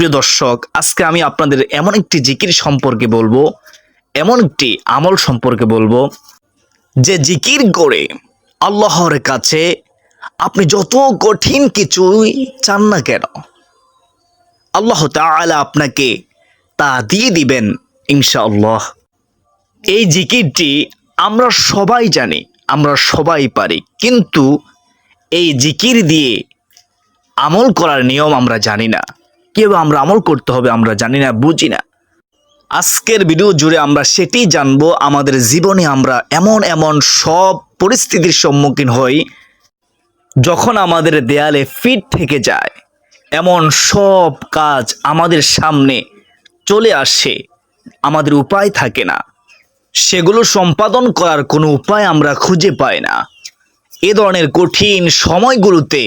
প্রিয় দর্শক, আজকে আমি আপনাদের এমন একটি জিকির সম্পর্কে বলব, এমন একটি আমল সম্পর্কে বলব, যে জিকির করে আল্লাহর কাছে আপনি যত কঠিন কিছুই চান না কেন, আল্লাহ তাআলা আপনাকে তা দিয়ে দিবেন ইনশাআল্লাহ। এই জিকিরটি আমরা সবাই জানি, আমরা সবাই পারি, কিন্তু এই জিকির দিয়ে আমল করার নিয়ম আমরা জানি না। কেউ আমরা আমল করতে হবে আমরা জানি না, বুঝি না। আজকের ভিডিও জুড়ে আমরা সেটি জানব, আমাদের জীবনে আমরা এমন এমন সব পরিস্থিতির সম্মুখীন হই, যখন আমাদের দেয়ালে ফিট থেকে যায়, এমন সব কাজ আমাদের সামনে চলে আসে, আমাদের উপায় থাকে না। সেগুলো সম্পাদন করার কোনো উপায় আমরা খুঁজে পাই না। এ ধরনের কঠিন সময়গুলোতে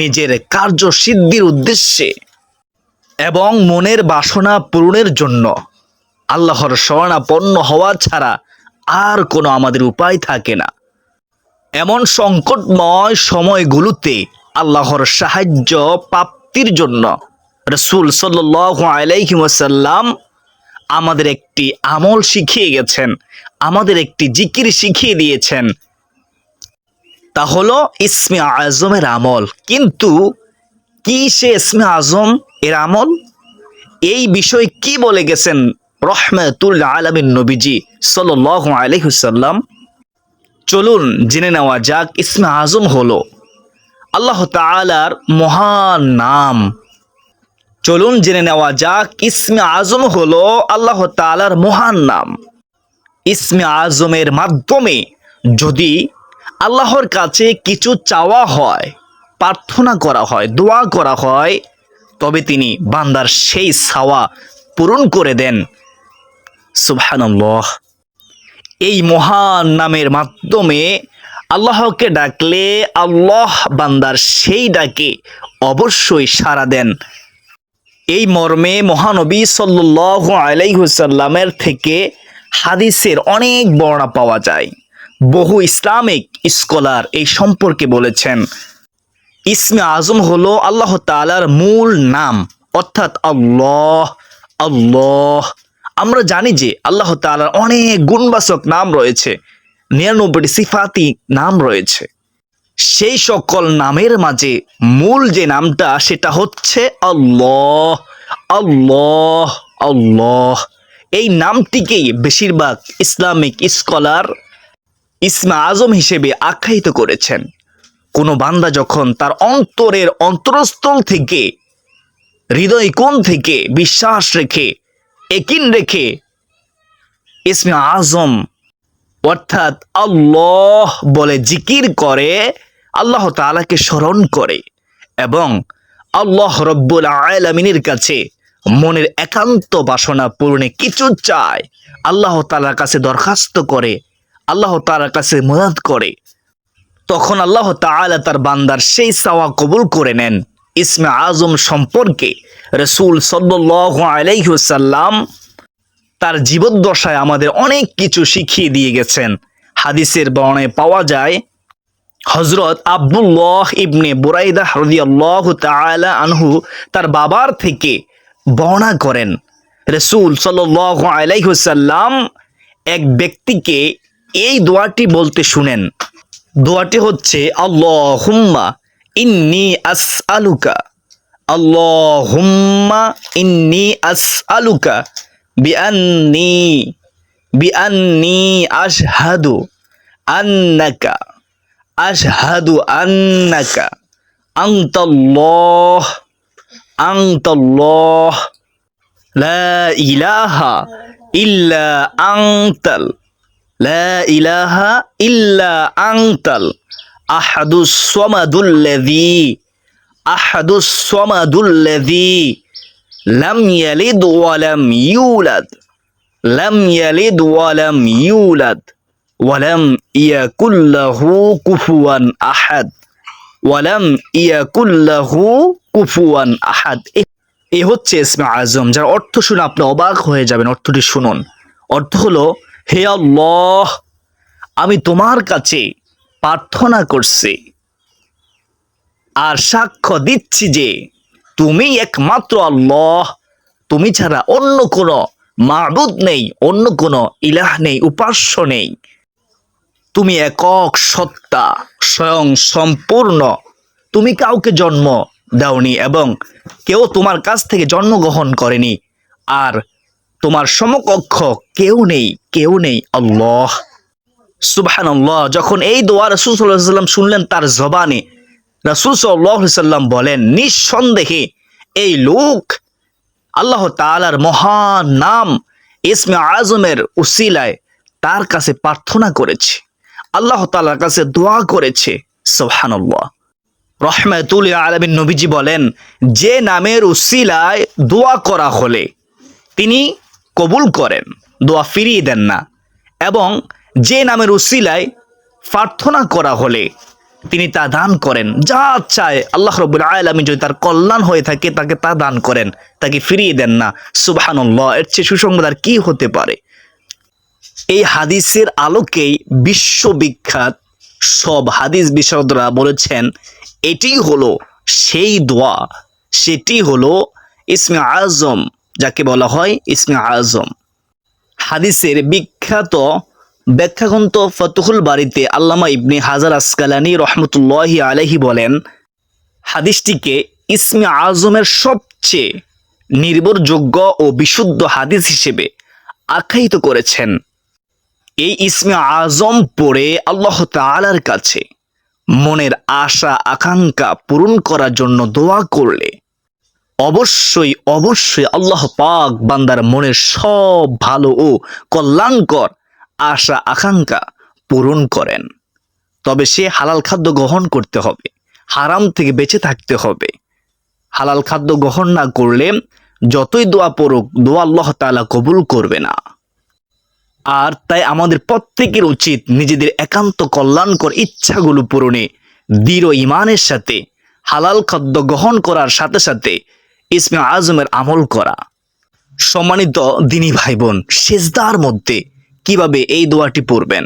নিজের কার্যসিদ্ধির উদ্দেশ্যে এবং মনের বাসনা পূরণের জন্য। আল্লাহর শরণাপন্ন হওয়া ছাড়া আর কোনো আমাদের উপায় থাকে না। এমন সংকটময় সময়গুলোতে আল্লাহর সাহায্য প্রাপ্তির জন্য রসুল ওয়াসাল্লাম আমাদের একটি আমল শিখিয়ে গেছেন, আমাদের একটি জিকির শিখিয়ে দিয়েছেন। তা হলো ইসমে আজমের আমল। কিন্তু কি সে ইসমে আজম? এর আমল? এই বিষয়ে কি বলে গেছেন রহমাতুল্লাহ আলমিন নবীজি সাল্লাহ আলহিসাল্লাম চলুন জেনে নেওয়া যাক ইসমে আজম হলো আল্লাহ তালার মহান নাম। চলুন জেনে নেওয়া যাক ইসমে আজম হলো আল্লাহ তালার মহান নাম। ইসমে আজমের মাধ্যমে যদি আল্লাহর কাছে কিছু চাওয়া হয় প্রার্থনা করা হয়, দোয়া করা হয়, তবে তিনি বান্দার সেই ছাওয়া পূরণ করে দেন। সুবহানাল্লাহ। এই মহান নামের মাধ্যমে আল্লাহকে ডাকলে আল্লাহ বান্দার সেই ডাকে অবশ্যই সাড়া দেন। এই মর্মে মহানবী সাল্লাহ আলাইহুসাল্লামের থেকে হাদিসের অনেক বর্ণনা পাওয়া যায়। বহু ইসলামিক স্কলার এই সম্পর্কে বলেছেন। ইসমে আজম হলো আল্লাহ তালার মূল নাম, অর্থাৎ আল্লাহ আল্লাহ। আমরা জানি যে আল্লাহ তালার অনেক গুণবাচক নাম রয়েছে, নিরানব্বইটি সিফাতি নাম রয়েছে। সেই সকল নামের মাঝে মূল যে নামটা, সেটা হচ্ছে আল্লাহ আল্লাহ আল্লাহ। এই নামটিকেই বেশিরভাগ ইসলামিক স্কলার ইসমা আজম হিসেবে আখ্যায়িত করেছেন। কোনো বান্দা যখন তার অন্তরের অন্তরস্থল থেকে, হৃদয় কোণ থেকে বিশ্বাস রেখে, একিন রেখে, ইসমে আজম অর্থাৎ আল্লাহ বলে জিকির করে, আল্লাহ তালাকে স্মরণ করে এবং আল্লাহ রব্বুল আলমিনের কাছে মনের একান্ত বাসনা পূরণে কিছু চায়, আল্লাহ তালার কাছে দরখাস্ত করে, আল্লাহ তালার কাছে মদত করে। তখন আল্লাহ তাআলা তার বান্দার সেই সাওয়া কবুল করে নেন। ইসমে আজম সম্পর্কে রসুল সাল্লাহ আলাইসাল্লাম তার জীবদ্দশায় আমাদের অনেক কিছু শিখিয়ে দিয়ে গেছেন। হাদিসের বর্ণায় পাওয়া যায় হজরত আব্দুল্লাহ ইবনে বুরাইদা হরদিয়াল্লাহ তাআলা আনহু তার বাবার থেকে বর্ণনা করেন, রসুল সাল্লাহ আলাইসাল্লাম এক ব্যক্তিকে এই দোয়াটি বলতে শুনেন দোয়াটি হচ্ছে, আল্লাহুম্মা ইন্নি আসআলুকা, আল্লাহুম্মা ইন্নি আসআলুকা বিআন্নি বিআন্নি আশহাদু আন্নাকা আশহাদু আন্নাকা, আনতাল্লাহ আনতাল্লাহ, লা ইলাহা ইল্লা লা ইলাহা ইল্লা আংতাল আহাদুস সমাদুল্লাযী আহাদুস সমাদুল্লাযী লাম ইয়ালিদ ওয়া লাম ইউলাদ, লাম ইয়ালিদ ওয়া লাম ইউলাদ, ওয়া লাম কুফুয়ান আহাদ, ওয়া লাম ইয়াকুল কুফুয়ান আহাদ। এ হচ্ছে ইসমে আজম, যার অর্থ শুনে আপনি অবাক হয়ে যাবেন, অর্থটি শুনুন। অর্থ হলো হে আল্লাহ, আমি তোমার কাছে প্রার্থনা করছি। আর সাক্ষ্য দিচ্ছি যে তুমি একমাত্র আল্লাহ, তুমি ছাড়া অন্য কোনো মাবুদ নেই, অন্য কোনো ইলাহ নেই, উপাস্য নেই। তুমি একক সত্তা, স্বয়ং সম্পূর্ণ। তুমি কাউকে জন্ম দাওনি এবং কেউ তোমার কাছ থেকে জন্মগ্রহণ করেনি। আর তোমার সমকক্ষ কেউ নেই কেউ নেই, আল্লাহ। সুবহান যখন এই দোয়া রসুল সাল্লাহ সাল্লাম শুনলেন তার জবানে, রসুল সাল্লাহ সাল্লাম বলেন, নিঃসন্দেহে এই লোক আল্লাহ তালার মহান নাম ইসমে আজমের উসিলায় তার কাছে প্রার্থনা করেছে। আল্লাহ তালার কাছে দোয়া করেছে। সোহানুল্লাহ রহমাতুল আলমিন নবীজি বলেন, যে নামের উসিলায় দোয়া করা হলে তিনি কবুল করেন, দোয়া ফিরিয়ে দেন না। এবং যে নামের উসিলায় প্রার্থনা করা হলে তিনি তা দান করেন। যা চায় আল্লাহ রবুল আলমী যদি তার কল্যাণ হয়ে থাকে, তাকে তা দান করেন, তাকে ফিরিয়ে দেন না। সুবাহানুল্লাহ, এর চেয়ে সুসংবাদ আর কি হতে পারে? এই হাদিসের আলোকেই বিশ্ববিখ্যাত সব হাদিস বিশারদরা বলেছেন, এটি হলো সেই দোয়া, সেটি হলো ইসমে আজম যাকে বলা হয় ইসমে আজম। হাদিসের বিখ্যাত ব্যাখ্যাগ্রন্থ ফতুহুল বাড়িতে আল্লামা ইবনে হাজার আসকালানি রহমতুল্লাহি আলহি বলেন, হাদিসটিকে ইসমে আজমের সবচেয়ে নির্ভরযোগ্য ও বিশুদ্ধ হাদিস হিসেবে আখ্যায়িত করেছেন। এই ইসমে আজম পড়ে আল্লাহ তালার কাছে মনের আশা, আকাঙ্ক্ষা পূরণ করার জন্য দোয়া করলে অবশ্যই অবশ্যই আল্লাহ পাক বান্দার মনের সব ভালো ও কল্যাণকর আশা, আকাঙ্ক্ষা পূরণ করেন। তবে সে হালাল খাদ্য গ্রহণ করতে হবে, হারাম থেকে বেঁচে থাকতে হবে। হালাল খাদ্য গ্রহণ না করলে যতই দোয়া পড়ুক, দোয়া আল্লাহ তাআলা কবুল করবে না। আর তাই আমাদের প্রত্যেকের উচিত নিজেদের একান্ত কল্যাণকর ইচ্ছাগুলো পূরণে দৃঢ় ইমানের সাথে, হালাল খাদ্য গ্রহণ করার সাথে সাথে ইসমে আজমের আমল করা। সম্মানিত দিনী ভাই বোন সেজদার মধ্যে কীভাবে এই দোয়াটি পড়বেন?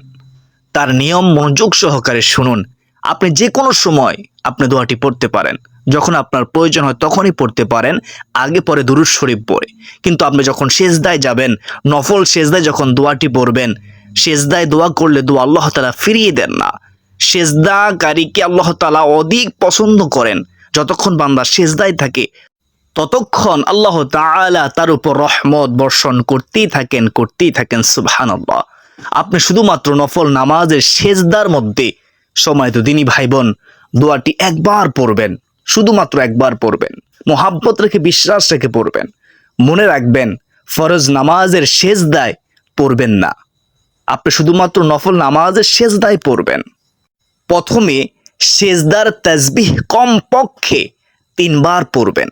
তার নিয়ম মনোযোগ সহকারে শুনুন। আপনি যে কোনো সময় আপনি দোয়াটি পড়তে পারেন। যখন আপনার প্রয়োজন হয় তখনই পড়তে পারেন। আগে পরে দুরুদ শরীফ পড়ে। কিন্তু আপনি যখন সেজদায় যাবেন, নফল সেজদায় যখন দোয়াটি পড়বেন, সেজদায় দোয়া করলে দোয়া আল্লাহ তালা ফিরিয়ে দেন না। সেজদাকারীকে আল্লাহ তালা অধিক পছন্দ করেন। যতক্ষণ বান্দা সেজদায় থাকে ততক্ষণ আল্লাহ তাআলা তার উপর রহমত বর্ষণ করতেই থাকেন করতেই থাকেন সুবহান আল্লাহ আপনি শুধুমাত্র নফল নামাজের সেজদার মধ্যে সময় তো দিনী ভাই বোন দোয়াটি একবার পড়বেন, শুধুমাত্র একবার পড়বেন। মোহাব্বত রেখে, বিশ্বাস রেখে পড়বেন। মনে রাখবেন, ফরজ নামাজের সেজদায় পড়বেন না। আপনি শুধুমাত্র নফল নামাজের সেজদায় পড়বেন। প্রথমে সেজদার তাজবিহ কম পক্ষে তিনবার পড়বেন।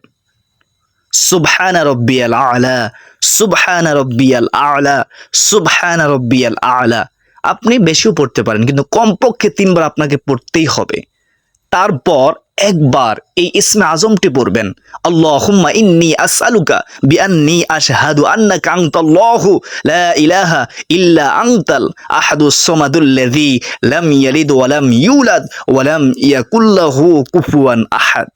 সুবহানা রব্বিয়াল আলা, সুবহানা রব্বিয়াল আলা, সুবহানা রব্বিয়াল আলা। আপনি বেশিও পড়তে পারেন, কিন্তু কমপক্ষে তিনবার আপনাকে পড়তেই হবে। তারপর একবার এই ইসমে আজমটি পড়বেন, আল্লাহুম্মা লা ইলাহা ইল্লা ইয়ালিদ ইউলাদ আহাদ।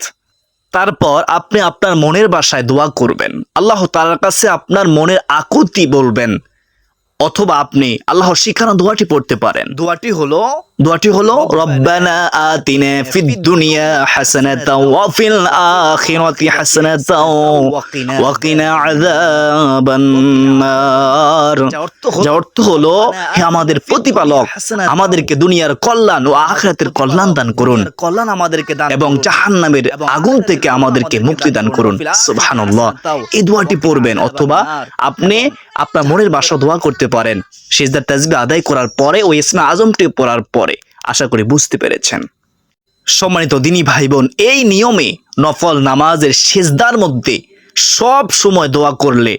তারপর আপনি আপনার মনের বাসায় দোয়া করবেন। আল্লাহ তালার কাছে আপনার মনের আকুতি বলবেন। অথবা আপনি আল্লাহ শিখানো দোয়াটি পড়তে পারেন। দোয়াটি হলো দোয়াটি হলো রব্বানা আতিনা ফিদ দুনিয়া হাসানাতাও ওয়া ফিল আখিরাতি হাসানাতাও ওয়া কিনা আযাবান নার। যার অর্থ হলো হে আমাদের প্রতিপালক আমাদেরকে দুনিয়ার কল্যাণ ও আখিরাতের কল্যাণ দান করুন কল্যাণ আমাদেরকে দান এবং জাহান্নামের আগুন থেকে আমাদেরকে মুক্তি দান করুন। সুবহানাল্লাহ। এই দোয়াটি পড়বেন অথবা আপনি আপনার মনের বাসা দোয়া করতে পারেন। সেজদার তাজবি আদায় করার পরে ওই ইসমে আজমটি পড়ার পরে আশা করি বুঝতে পেরেছেন। সম্মানিত দিনী ভাই বোন এই নিয়মে নফল নামাজের সেজদার মধ্যে সব সময় দোয়া করলে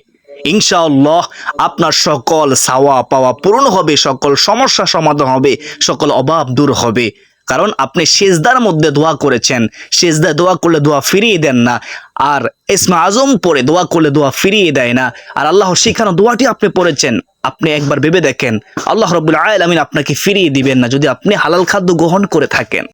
ইনশাআল্লাহ আপনার সকল সাওয়া পাওয়া পূরণ হবে, সকল সমস্যা সমাধান হবে, সকল অভাব দূর হবে। কারণ আপনি সেজদার মধ্যে দোয়া করেছেন। সেজদা দোয়া করলে দোয়া ফিরিয়ে দেন না। আর ইসমা আজম পরে দোয়া করলে দোয়া ফিরিয়ে দেয় না। আর আল্লাহ শিখানো দোয়াটি আপনি পড়েছেন, আপনি একবার ভেবে দেখেন। আল্লাহ রবুল্লা আয়াল আমিন আপনাকে ফিরিয়ে দিবেন না যদি আপনি হালাল খাদ্য গ্রহণ করে থাকেন।